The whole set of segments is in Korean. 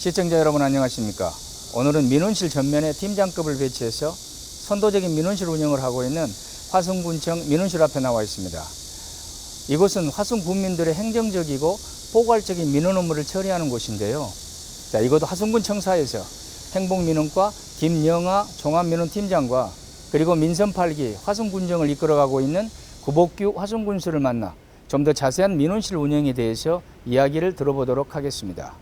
시청자 여러분 안녕하십니까? 오늘은 민원실 전면에 팀장급을 배치해서 선도적인 민원실 운영을 하고 있는 화순군청 민원실 앞에 나와 있습니다. 이곳은 화순 군민들의 행정적이고 포괄적인 민원 업무를 처리하는 곳인데요. 자, 이곳 화순군 청사에서 행복민원과 김영아 종합민원팀장과 그리고 민선 8기 화순군정을 이끌어가고 있는 구복규 화순군수를 만나 좀 더 자세한 민원실 운영에 대해서 이야기를 들어보도록 하겠습니다.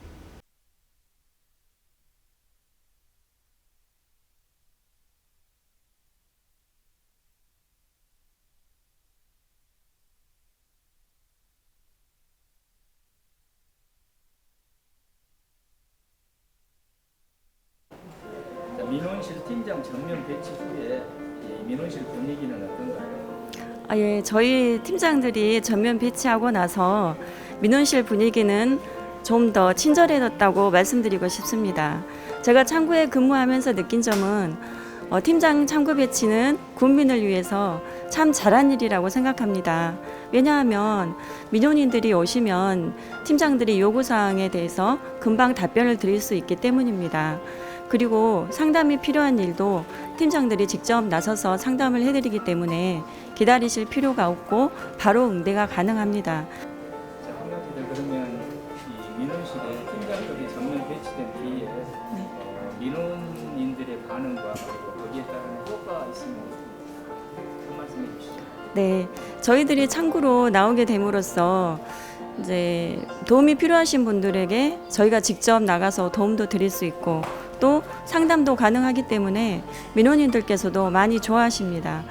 팀장 전면 배치 후에 민원실 분위기는 어떤가요? 아, 예, 저희 팀장들이 전면 배치하고 나서 민원실 분위기는 좀 더 친절해졌다고 말씀드리고 싶습니다. 제가 창구에 근무하면서 느낀 점은 어, 팀장 창구 배치는 국민을 위해서 참 잘한 일이라고 생각합니다. 왜냐하면 민원인들이 오시면 팀장들이 요구사항에 대해서 금방 답변을 드릴 수 있기 때문입니다. 그리고 상담이 필요한 일도 팀장들이 직접 나서서 상담을 해드리기 때문에 기다리실 필요가 없고 바로 응대가 가능합니다. 자, 한 가지 더 그러면 이 민원실에 팀장급이 전면 배치된 뒤에 어, 민원인들의 반응과 그리고 거기에 따른 효과가 있으면 한 말씀 해주시죠. 네, 저희들이 창구로 나오게 됨으로써 이제 도움이 필요하신 분들에게 저희가 직접 나가서 도움도 드릴 수 있고 또 상담도 가능하기 때문에 민원인들께서도 많이 좋아하십니다.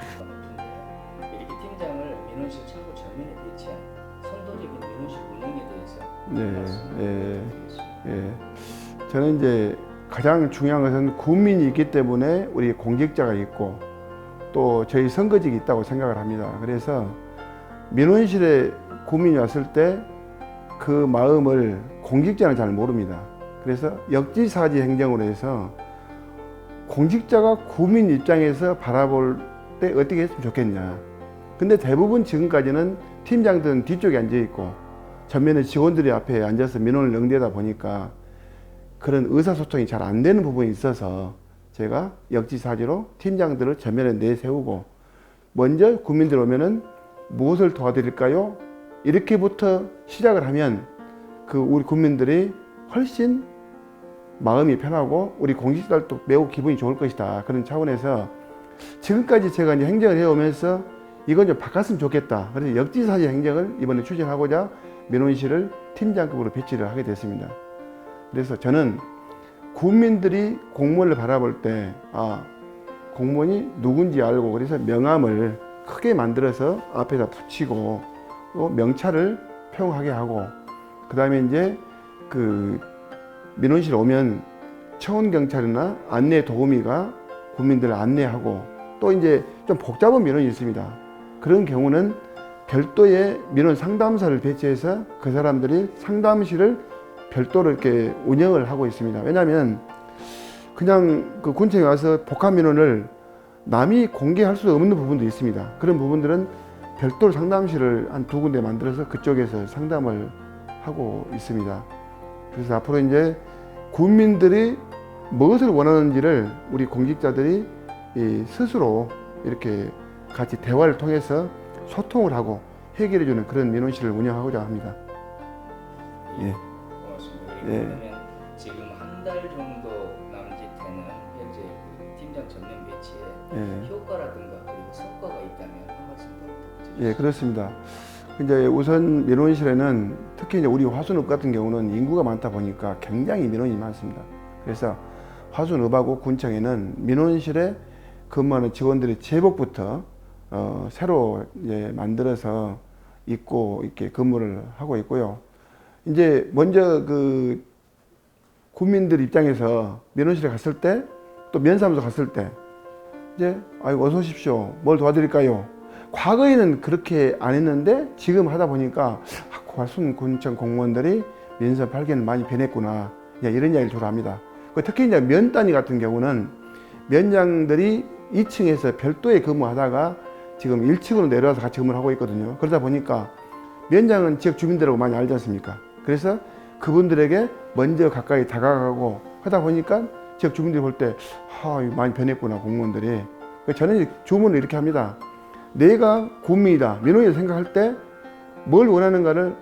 이렇게 팀장을 민원실 창구 전면에 배치한 선도적인 민원실 운영에 대해서 네, 예. 예. 저는 이제 가장 중요한 것은 국민이 있기 때문에 우리 공직자가 있고 또 저희 선거직이 있다고 생각을 합니다. 그래서 민원실에 국민이 왔을 때 그 마음을 공직자는 잘 모릅니다. 그래서 역지사지 행정으로 해서 공직자가 국민 입장에서 바라볼 때 어떻게 했으면 좋겠냐. 근데 대부분 지금까지는 팀장들은 뒤쪽에 앉아 있고 전면에 직원들이 앞에 앉아서 민원을 응대하다 보니까 그런 의사소통이 잘 안 되는 부분이 있어서 제가 역지사지로 팀장들을 전면에 내세우고 먼저 국민들 오면은 무엇을 도와드릴까요? 이렇게부터 시작을 하면 그 우리 국민들이 훨씬 마음이 편하고 우리 공직자들도 매우 기분이 좋을 것이다. 그런 차원에서 지금까지 제가 이제 행정을 해오면서 이건 좀 바꿨으면 좋겠다. 그래서 역지사지 행정을 이번에 추진하고자 민원실을 팀장급으로 배치를 하게 됐습니다. 그래서 저는 국민들이 공무원을 바라볼 때, 아, 공무원이 누군지 알고 그래서 명함을 크게 만들어서 앞에다 붙이고 또 명찰을 표용하게 하고 그 다음에 이제 그 민원실 오면 청원 경찰이나 안내 도우미가 국민들을 안내하고 또 이제 좀 복잡한 민원이 있습니다. 그런 경우는 별도의 민원 상담사를 배치해서 그 사람들이 상담실을 별도로 이렇게 운영을 하고 있습니다. 왜냐하면 그냥 그 군청에 와서 복합 민원을 남이 공개할 수 없는 부분도 있습니다. 그런 부분들은 별도로 상담실을 한 두 군데 만들어서 그쪽에서 상담을 하고 있습니다. 그래서 앞으로 이제 국민들이 무엇을 원하는지를 우리 공직자들이 이 스스로 이렇게 같이 대화를 통해서 소통을 하고 해결해주는 그런 민원실을 운영하고자 합니다. 예. 고맙습니다. 예. 1년 전면 배치에 예. 효과라든가 그리고 성과가 있다면 한 말씀 부탁드립니다. 예, 그렇습니다. 이제 우선 민원실에는 특히 이제 우리 화순읍 같은 경우는 인구가 많다 보니까 굉장히 민원이 많습니다. 그래서 화순읍하고 군청에는 민원실에 근무하는 직원들의 제복부터 어, 새로 이제 만들어서 입고 이렇게 근무를 하고 있고요. 이제 먼저 그 국민들 입장에서 민원실에 갔을 때 또 면사무소 갔을 때 이제 아이고 어서 오십시오. 뭘 도와드릴까요? 과거에는 그렇게 안 했는데 지금 하다 보니까 아, 과순 군청 공무원들이 면접 발견 많이 변했구나. 이제 이런 이야기를 주로 합니다. 그 특히 이제 면 단위 같은 경우는 면장들이 2층에서 별도에 근무하다가 지금 1층으로 내려와서 같이 근무를 하고 있거든요. 그러다 보니까 면장은 지역 주민들하고 많이 알지 않습니까? 그래서 그분들에게 먼저 가까이 다가가고 하다 보니까 지역 주민들이 볼 때 아, 많이 변했구나 공무원들이. 그래서 저는 주문을 이렇게 합니다. 내가 국민이다 민원이다 생각할 때 뭘 원하는가를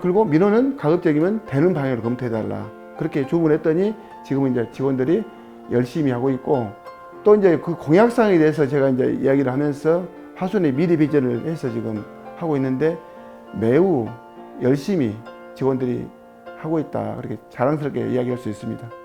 그리고 민원은 가급적이면 되는 방향으로 검토해달라. 그렇게 주문했더니 지금은 이제 직원들이 열심히 하고 있고 또 이제 그 공약상에 대해서 제가 이제 이야기를 하면서 화순의 미래 비전을 해서 지금 하고 있는데 매우 열심히 직원들이 하고 있다. 그렇게 자랑스럽게 이야기할 수 있습니다.